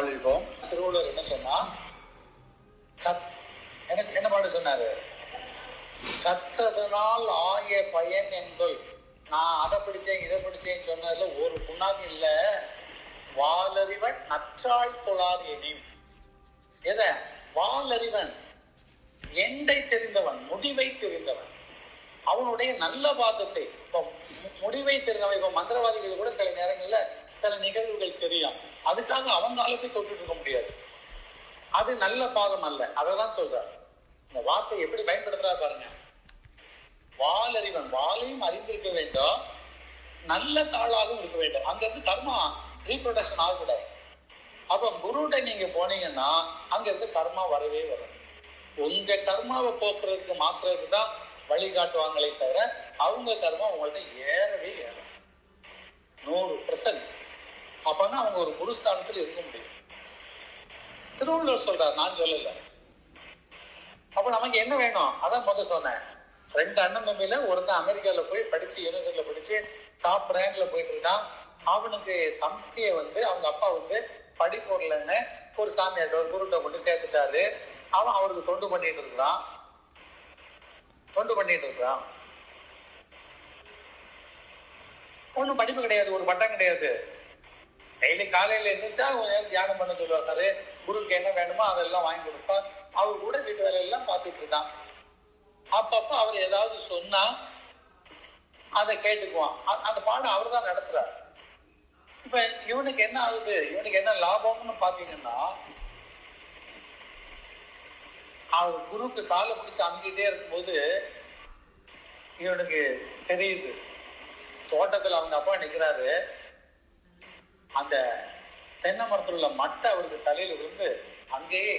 வையகம் திருவள்ளுவர் என்ன சொன்னா கத் எனக்கு என்ன பாடு சொன்னாரு? கற்றதனால் ஆய பயன் என்பது நான் அதை பிடிச்சேன் இதை பிடிச்சேன்னு சொன்னதுல ஒரு புண்ணாக்கு இல்ல. வாலறிவன் நற்றாள் தொழார் எனின். எத? வாலறிவன். எண்டை தெரிந்தவன் முடிவை தெரிந்தவன். அவனுடைய நல்ல பாதத்தை இப்போ முடிவை தெரிந்தவன் இப்போ மந்திரவாதிகள் கூட சில நேரங்கள்ல சில நிகழ்வுகள் தெரியும். அதுக்காக அவங்க காலத்தை தொட்டுட்டு இருக்க முடியாது. அது நல்ல பாதம் அல்ல. அதைதான் சொல்றார். இந்த வார்த்தை எப்படி பயன்படுத்துறா பாருங்க. வால் அறிவன் வாலையும் அறிந்திருக்க வேண்டும். நல்ல தாளாகவும் இருக்க வேண்டும். அங்க இருந்து கர்மா ரீப்ரொடக்ஷன் ஆகக்கூடாது. அப்ப குருட்ட நீங்க போனீங்கன்னா அங்க இருந்து கர்மா வரவே வரும் உங்க கர்மாவை போக்குறதுக்கு மாத்துறதுக்கு தான் வழிகாட்டுவாங்களே தவிர அவங்க கர்மம் உங்கள்ட்ட ஏறவே ஏறும் நூறு பெர்சன்ட் அப்பன்னா அவங்க ஒரு குருஸ்தானத்தில் இருக்க முடியும். திருவள்ளுவர் சொல்றாரு நான் சொல்லல. அப்ப நமக்கு என்ன வேணும்? அதான் முதல் சொன்னேன். ரெண்டு அண்ணன் தம்பியில ஒருத்தன் அமெரிக்கால போய் படிச்சு யூனிவர்சிட்டியில படிச்சு டாப் ரேங்க்ல போயிட்டு இருக்கான். அவனுக்கு தம்பிய வந்து அவங்க அப்பா வந்து படிப்பொருள்னு ஒரு சாமியாட்ட ஒரு குருட்ட கொண்டு சேர்த்துட்டாரு. அவன் அவருக்கு தொண்டு பண்ணிட்டு இருக்கிறான். தொண்டு பண்ணிட்டு இருக்கிறான் ஒண்ணும் படிப்பு கிடையாது ஒரு பட்டம் கிடையாது. டெய்லி காலையில எழுந்திரிச்சா கொஞ்ச நேரம் தியானம் பண்ண சொல்லுவாரு. குருக்கு என்ன வேணுமோ அதெல்லாம் வாங்கி கொடுப்பா அவர் கூட வீட்டு வேலையெல்லாம் பார்த்துட்டு இருக்கான். அப்பப்ப அவர் ஏதாவது சொன்னா அதை கேட்டுக்குவான். அந்த பாடம் அவர் தான் நடத்துறார். இப்ப இவனுக்கு என்ன ஆகுது? இவனுக்கு என்ன லாபம்னு பாத்தீங்கன்னா அவர் குருக்கு காலை பிடிச்சி அமுக்கிட்டே இருக்கும்போது இவனுக்கு தெரியுது. தோட்டத்துல அவங்க அப்பா நிக்கிறாரு. அந்த தென்னை மரத்துல உள்ள மட்டை அவருக்கு தலையில விழுந்து அங்கேயே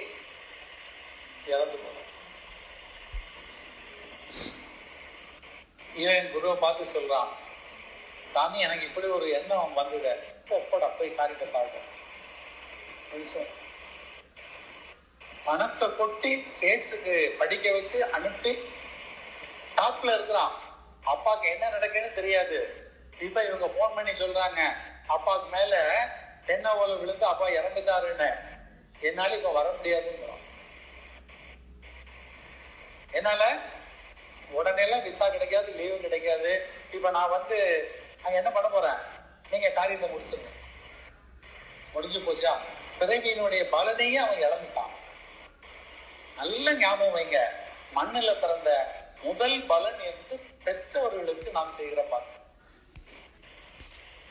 இறந்து போனார் இவன் குருவை பார்த்து சொல்றான் சாமி எனக்கு இப்படி ஒரு எண்ணம் வந்தது. ஒப்படா போய் காரியத்தை பார்க்க பணத்தை கொட்டி ஸ்டேட்ஸுக்கு படிக்க வச்சு அனுப்பி டாப்ல இருக்கிறான். அப்பாக்கு என்ன நடக்குன்னு தெரியாது. இப்ப இவங்க ஃபோன் பண்ணி சொல்றாங்க அப்பாக்கு மேல தென்னை ஓலை விழுந்து அப்பா இறந்துட்டாருன்னு. என்னால இப்ப வர முடியாதுங்கிறோம் என்னால? உடனே எல்லாம் விசா கிடைக்காது லீவு கிடைக்காது. இப்ப நான் வந்து நான் என்ன பண்ண போறேன்? நீங்க காரியத்தை முடிச்சிருங்க. முடிஞ்சு போச்சா? பிறவியினுடைய பலனையும் அவன் இழந்துட்டான். நல்ல ஞாபகம் வைங்க. மண்ணுல பிறந்த முதல் பலன் என்று பெற்றவர்களுக்கு நாம் செய்கிற பலன்.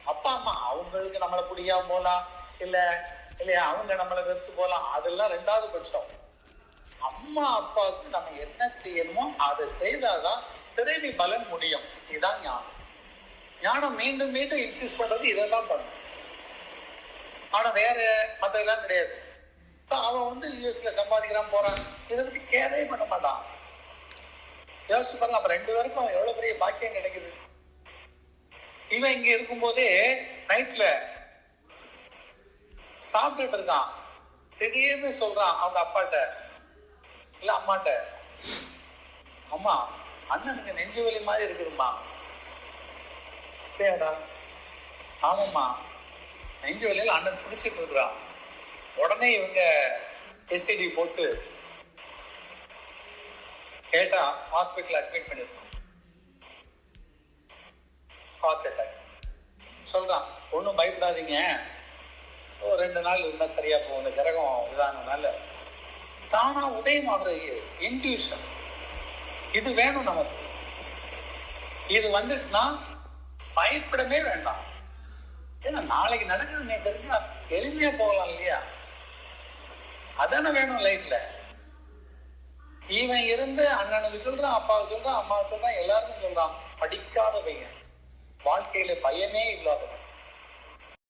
அப்பா அம்மா அவங்களுக்கு நம்மளை பிடிக்காம போலாம் இல்ல இல்லையா அவங்க நம்மளை வெறுத்து போலாம் அதெல்லாம் ரெண்டாவது பட்சம் அம்மா அப்பாவுக்கு நம்ம என்ன செய்யணுமோ அதை செய்தாதான் திரைவி பலன் முடியும். இதுதான் ஞானம். ஞானம் மீண்டும் மீண்டும் இன்சிஸ்ட் பண்றது இதெல்லாம் பண்ணும். ஆனா வேற மத்ததெல்லாம் கிடையாது. அவன் வந்து யூஎஸ்ல சம்பாதிக்கிறான் போறான். இதை பத்தி கேரே பண்ண மாட்டான். யோசிச்சு பாருங்க அப்ப ரெண்டு பேருக்கும் எவ்வளவு பெரிய பாக்கியம் கிடைக்குது? இவன் இங்க இருக்கும்போதே நைட்ல சாப்பிட்டுட்டு இருக்கான். திடீர்னு சொல்றான் அவங்க அப்பாட்ட இல்ல அம்மாட்ட அம்மா அண்ணனுக்கு நெஞ்சு வலி மாதிரி இருக்குதும்மா. அப்படியாடா. ஆமாம்மா நெஞ்சு வலியில அண்ணன் பிடிச்சிட்டு இருக்கிறான். உடனே இவங்க எஸ்டிடி போட்டு கேட்டா ஹாஸ்பிட்டல் அட்மிட் பண்ணிருக்கோம். ஹார்ட் அட்டாக் சொல்றான் ஒன்றும் பயப்படாதீங்க. ஒரு ரெண்டு நாள் இருந்தா சரியா போகும். இந்த கிரகம் இதானதுனால. தானா உதயமாகிற இன்டியூஷன் இது வேணும் நமக்கு. இது வந்துட்டுனா பயப்படவே வேண்டாம். ஏன்னா நாளைக்கு நடக்குது நீ தெரிஞ்சா எளிமையா போகலாம் இல்லையா? அதானே வேணும் லைஃப்ல? இவன் இருந்து அண்ணனுக்கு சொல்றான் அப்பாவுக்கு சொல்றான் அம்மாவுக்கு சொல்றான் எல்லாருக்கும் சொல்றான். படிக்காத பையன் வாழ்க்கையில பயமே இல்லாதவன்